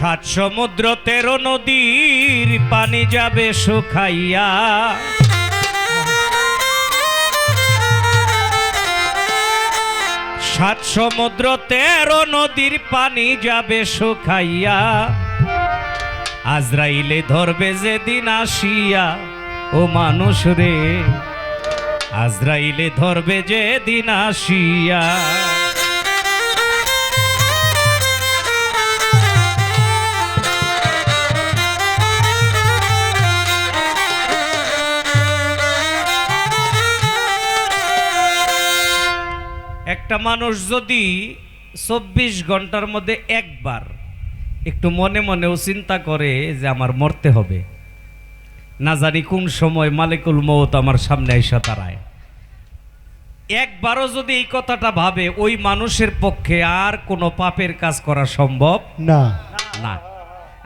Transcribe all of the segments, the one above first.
সাত সমুদ্র তেরো নদীর পানি যাবে শুকাইয়া। সাত সমুদ্র তেরো নদীর পানি যাবে শুকাইয়া। আজরাইলে ধরবে যেদিন আসিয়া, ও মানুষ রে, আজরাইলে ধরবে যেদিন আসিয়া। একটা মানুষ যদি চব্বিশ ঘণ্টার মধ্যে একবার একটু মনে মনেও চিন্তা করে যে আমার মরতে হবে না জানি কোন সময় মালিকুল মৌত আমার সামনে আইসা দাঁড়ায়। একবারও যদি এই কথাটা ভাবে ওই মানুষের পক্ষে আর কোনো পাপের কাজ করা সম্ভব না। না।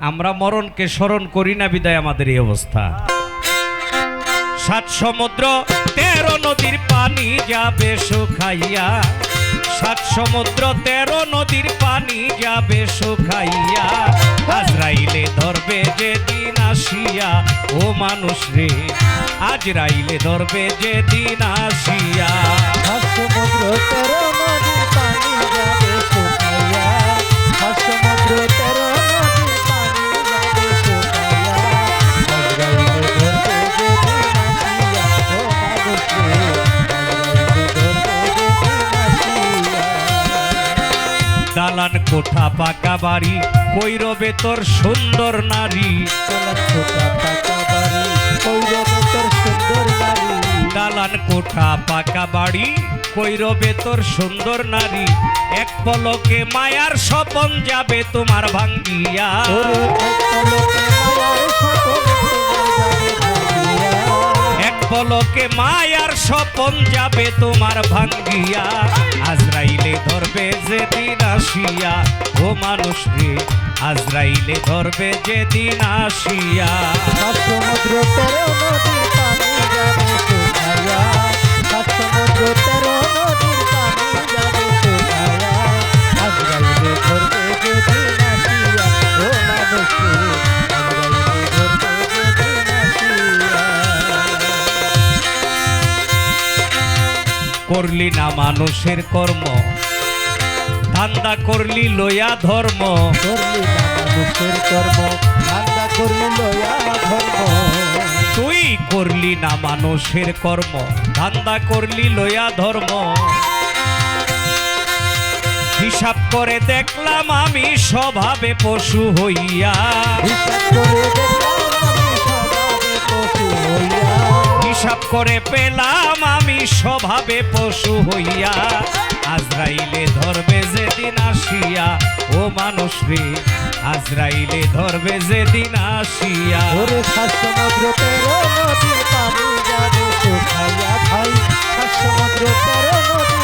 আমরা মরণকে স্মরণ করি না বিদায় আমাদের এই অবস্থা। সাত সমুদ্র তেরো নদীর পানি যাবে শুকাইয়া সাত সমুদ্র, তেরো নদীর পানি যাবে শুকাইয়া। আজরাইলে ধরবে যেদিন আসিয়া, ও মানুষ রে, আজরাইলে ধরবে যেদিন আসিয়া। সাত সমুদ্র, তেরো নদীর পানি যাবে শুকাইয়া। সাত সমুদ্র কোঠা পাকা বাড়ি কইরবে তোর সুন্দর নারী। দালান কোঠা পাকা বাড়ি কইরবে তোর সুন্দর নারী। এক পলকে মায়ার স্বপন যাবে তোমার ভাঙ্গিয়া। পলকে মায়ার স্বপন যাবে তোমার ভাঙ্গিয়া। আজরাইলে ধরবে যেদিন আসিয়া, ও মানুষ রে, আজরাইলে ধরবে যেদিন আসিয়া। সমুদ্র করলি না মানুষের কর্ম। ধান্দা করলি লইয়া ধর্ম। করলি না মানুষের কর্ম ঠান্ডা করলি লয়া ধর্ম। তুই করলি না মানুষের কর্ম ধান্দা করলি লইয়া ধর্ম। হিসাব করে দেখলাম আমি স্বভাবে পশু হইয়া। হিসাব করে দেখলাম আমি স্বভাবে পশু হইয়া। হিসাব করে পেলাম আমি স্বভাবে পশু হইয়া। আজরাইলে ধরবে যেদিন আসিয়া, ও মানুষ রে, আজরাইলে ধরবে যেদিন আসিয়া। ওরে সমুদ্র তেরো নদীর পানি যাবে ভাই সাত সমুদ্র তেরো নদীর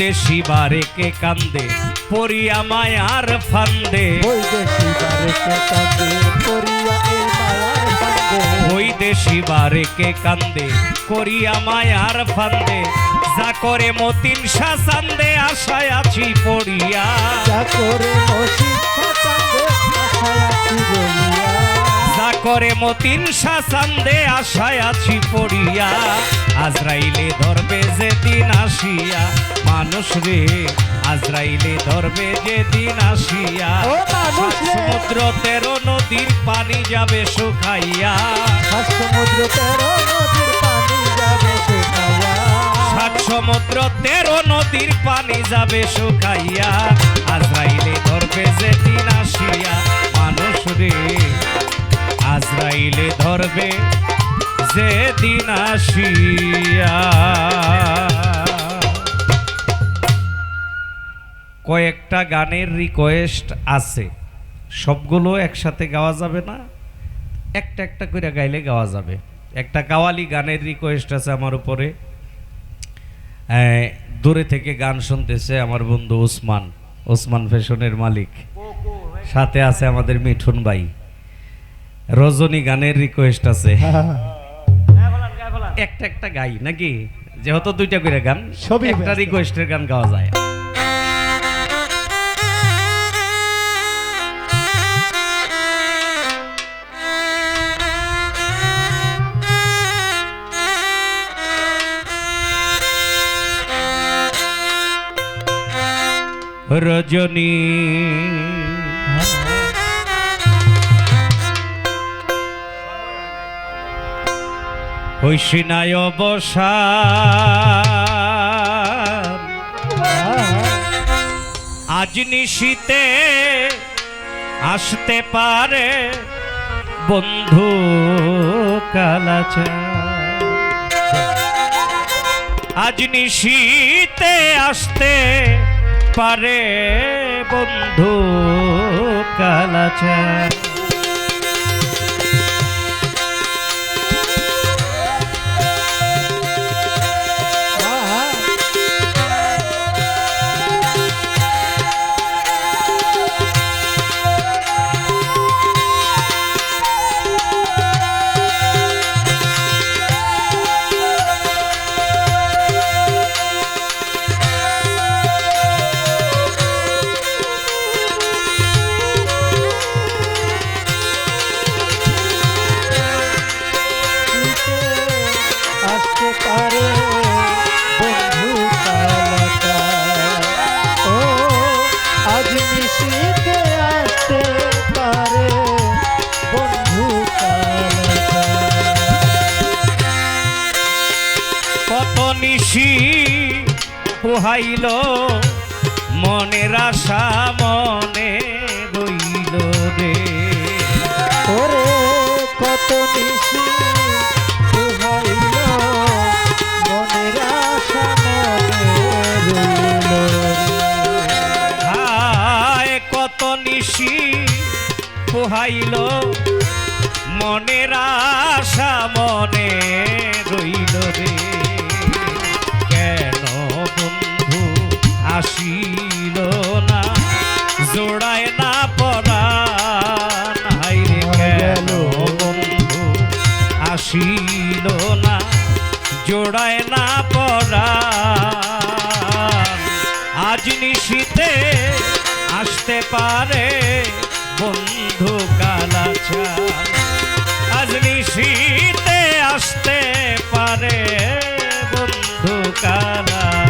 বৈদেশি বারেকে কান্দে পরিয়া মায়ার ফান্দে। বৈদেশি বারেকে বৈদেশি বারেকে কান্দে করিয়া মায়ার ফান্দে। যা করে মতিন শাসান্দে আশায় আছি পড়িয়া। যা করে আশায় আছি বলিয়া যা করে মতিন শাসান্দে আশায় আছি পড়িয়া। আজরাইলে ধরবে যেদিন আসিয়া। মানুষ রে আজরাইলে ধরবে যেদিন আসিয়া। ও মানুষ রে। সমুদ্র তেরো নদীর পানি যাবে শুকাইয়া। সমুদ্র তেরো নদীর পানি যাবে শুকাইয়া। সাত সমুদ্র তেরো নদীর পানি যাবে শুকাইয়া। আজরাইলে ধরবে যেদিন আসিয়া। মানুষ রে আজরাইলে ধরবে, যেদিন আসিয়া। কয়েকটা গানের রিকোয়েস্ট আছে। সবগুলো একসাথে গাওয়া যাবে না, একটা একটা করে গাইলে গাওয়া যাবে। একটা কাওয়ালি গানের রিকোয়েস্ট আছে আমার উপরে। দূরে থেকে গান শুনতেছে আমার বন্ধু ওসমান ওসমান ফ্যাশনের মালিক। সাথে আছে আমাদের মিঠুন ভাই। রজনী গানের রিকোয়েস্ট আছে। একটা একটা গাই নাকি? যেহেতু দুইটা করে গান সবই একটা। রিকোয়েস্টের গান গাওয়া যায়। রজনী হইসিনায় অবসান আজ নিশীতে আসতে পারে বন্ধু কালাচা। আজ নিশীতে আসতে পারে বন্ধু কালাচা। নিশি পোহাইল মনের আশা মনে রইল রে। পোহাইল মনের আশা মনে রইল রে। কেন বন্ধু আসিল না? জোড়ায় না পড়া রে কেন বন্ধু আসিল না? জোড়ায় না পড়া আজ নিশীতে আসতে পারে বন্ধু কালাচা আজ নিশীতে আসতে পারে বন্ধু কালাচা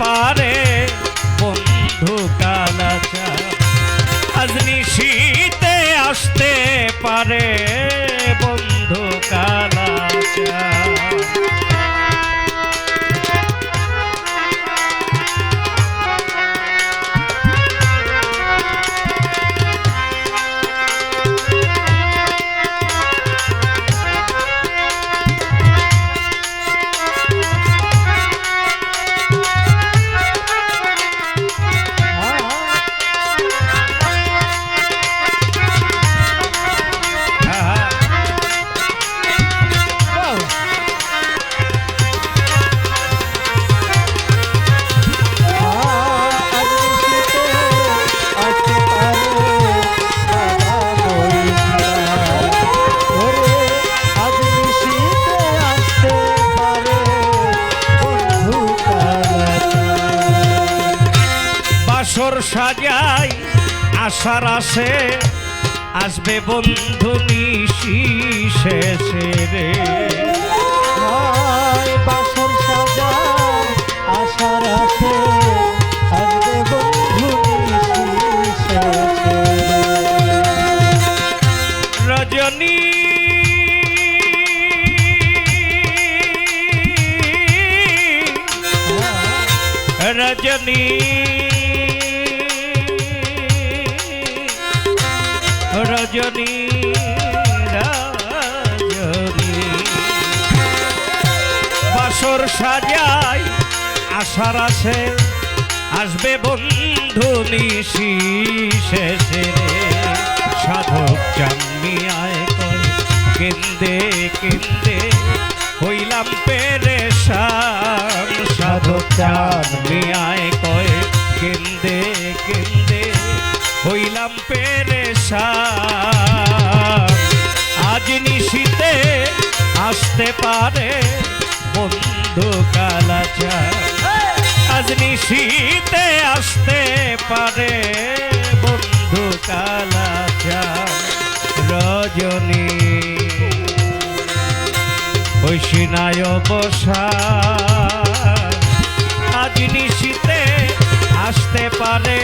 পারে বন্ধু কালাচা আজ শীতে আসতে পারে। আশার আসে আসবে বন্ধু নিশি শেষে রে। হয় বাসর সাজার আশার আসে আসবে বন্ধু রজনী রজনী। বাসর সাজাই, আশার আসে আসবে বন্ধু নিশি শেষে সাধক আয় কয়, কেন্দে কেন্দে, হইলাম পেরে সাধক আয় কয়, কেন্দে কেন্দে, হইলাম পেরে আজ নিশিতে আসতে পারে বন্ধু কালাচা আজ নিশীতে আসতে পারে বন্ধু কালাচা রজনী ঐশিনায় বসা আজ নিশীতে আসতে পারে